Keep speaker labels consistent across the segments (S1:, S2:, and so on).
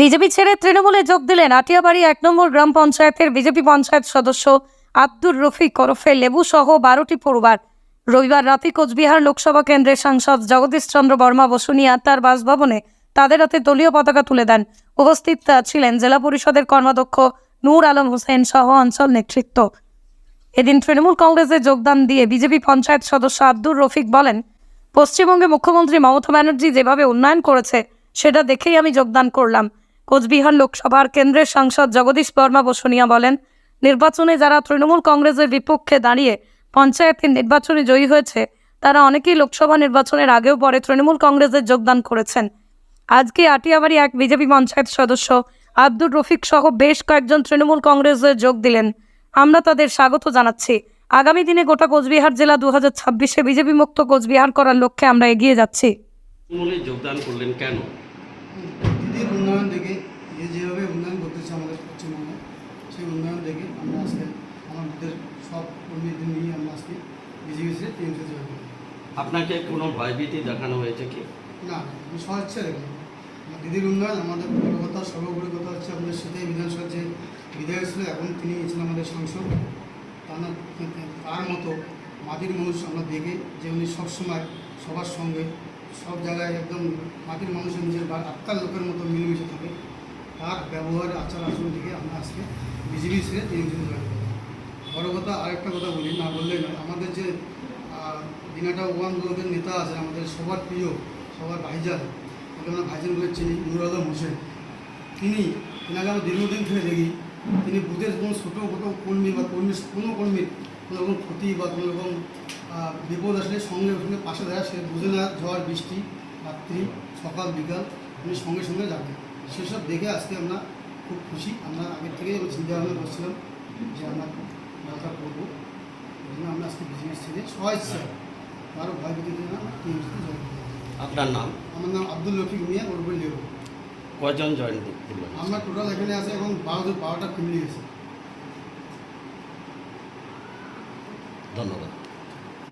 S1: BJP ছেড়ে তৃণমূলে যোগ দিলেন আটিয়াবাড়ি এক নম্বর গ্রাম পঞ্চায়েতের বিজেপি পঞ্চায়েত সদস্য আব্দুর রফিক ওরফে লেবু সহ বারোটি পরিবার রবিবার রাতে কোচবিহার লোকসভা কেন্দ্রের সাংসদ জগদীশ চন্দ্র বর্মা বসুনিয়া তার বাসভবনে তাদের হাতে দলীয় পতাকা তুলে দেন। উপস্থিত ছিলেন জেলা পরিষদের কর্মাধ্যক্ষ নূর আলম হোসেন সহ অঞ্চল নেতৃত্ব। এদিন তৃণমূল কংগ্রেসে যোগদান দিয়ে বিজেপি পঞ্চায়েত সদস্য আব্দুর রফিক বলেন, পশ্চিমবঙ্গে মুখ্যমন্ত্রী মমতা ব্যানার্জি যেভাবে উন্নয়ন করেছে, সেটা দেখেই আমি যোগদান করলাম। কোচবিহার লোকসভার কেন্দ্রের সাংসদ জগদীশ বর্মা বসুনিয়া বলেন, নির্বাচনে যারা তৃণমূল কংগ্রেসের বিপক্ষে দাঁড়িয়ে পঞ্চায়েতের নির্বাচনে জয়ী হয়েছে, তারা অনেকেই লোকসভা নির্বাচনের আগেও পরে তৃণমূল কংগ্রেসের যোগদান করেছেন। আজকে আটিয়াবাড়ি এক বিজেপি পঞ্চায়েত সদস্য আব্দুর রফিক সহ বেশ কয়েকজন তৃণমূল কংগ্রেসে যোগ দিলেন। আমরা তাদের স্বাগত জানাচ্ছি। আগামী দিনে গোটা কোচবিহার জেলা দু হাজার ছাব্বিশে বিজেপি মুক্ত কোচবিহার করার লক্ষ্যে আমরা এগিয়ে যাচ্ছি।
S2: যোগদান করলেন কেন?
S3: দিদির উন্নয়ন দেখে যে যেভাবে উন্নয়ন করতেছে আমাদের পশ্চিমবঙ্গে সেই উন্নয়ন দেখে আমরা আজকে আমাদের সব কর্মীদের নিয়ে আমরা আজকে বিজেপিতে টিএমসি জয়েন করি
S2: আপনাকে কোনো ভয়ভীতি দেখানো হয়েছে কি?
S3: না আমি স্বচ্ছা দেখলাম দিদির উন্নয়ন আমাদের বড় কথা সর্বোপরি কথা হচ্ছে আমাদের সেটাই বিধানসভার যে বিধায়ক ছিল এখন তিনি ছিলেন আমাদের সাংসদ। তার মতো মাটির মানুষ আমরা দেখে যে উনি সবসময় সবার সঙ্গে সব জায়গায় একদম মাটির মানুষের নিজের বা আত্মার লোকের মতো মিলেমিশে থাকে। তার ব্যবহার, আচার, আচরণ থেকে আমরা আজকে বিজেপি ছেড়ে করি বড় কথা, আরেকটা কথা বলি, না বললে নয় আমাদের যে দিনাটা ওয়ান ব্লকের নেতা আছে, আমাদের সবার প্রিয়, সবার ভাইজান, ওকে আমরা ভাইজান বলে চিনি নুর আলম হোসেন। তিনি, তেনাকে আমরা দীর্ঘদিন থেকে দেখি। তিনি বুথের কোনো ছোটো ছোটো কর্মী বা কর্মী, কোনো কর্মীর কোনো রকম ক্ষতি বা কোনো রকম বিপদ আসলে সঙ্গে সঙ্গে পাশে দেয় সে বুঝে না ঝড় বৃষ্টি রাত্রি সকাল বিকাল উনি সঙ্গে সঙ্গে যাবে সেসব দেখে আজকে আমরা খুব খুশি। আমরা আগের থেকেই আমরা চিন্তা ভাবনা করছিলাম যে আমরা ব্যবসা করব। এই জন্য আমরা আজকে বিজনেস থেকে সবাই ইচ্ছা কারও ভয় ভীতি না আমরা টিএমসিতে জয়েন
S2: আপনার নাম?
S3: আমার নাম আব্দুল রফিক মিয়া ওরফে লেবু।
S2: কয়জন জয়েন করলেন?
S3: আমরা টোটাল এখানে আছে এখন বারো বারোটা ফ্যামিলি আছে।
S2: ধন্যবাদ।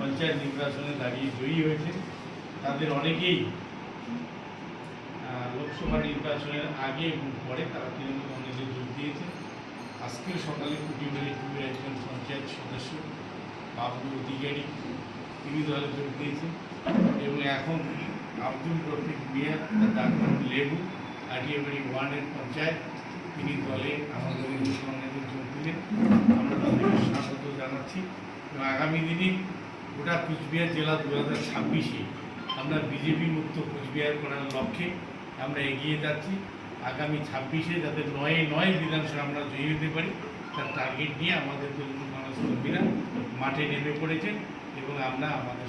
S4: পঞ্চায়েত নির্বাচনে দাঁড়িয়ে জয়ী হয়েছে। তাদের অনেকেই লোকসভা নির্বাচনের আগে এবং পরে তারা তৃণমূল কংগ্রেসে যোগ দিয়েছে। আজকে সকালে কুটিবাড়ি টুয়ের একজন পঞ্চায়েত সদস্য, বাবলু অধিকারী, তিনি দলে যোগ দিয়েছেন। এবং এখন আব্দুল রফিক মিয়া, তার ডাক্তার লেবু আটিয়াবাড়ি ওয়ানের পঞ্চায়েত, তিনি দলে আমাদের কংগ্রেসে যোগ দিলেন। আমরা তাদেরকে স্বাগত জানাচ্ছি। এবং আগামী দিনে গোটা কুচবিহার জেলা দু হাজার ছাব্বিশে আমরা বিজেপি মুক্ত কুচবিহার করার লক্ষ্যে আমরা এগিয়ে যাচ্ছি। আগামী ছাব্বিশে যাতে নয়ে নয় বিধানসভা আমরা জয়ী হতে পারি, তার টার্গেট নিয়ে আমাদের তৃণমূল মানুষ কর্মীরা মাঠে নেমে পড়েছেন এবং আমরা আমাদের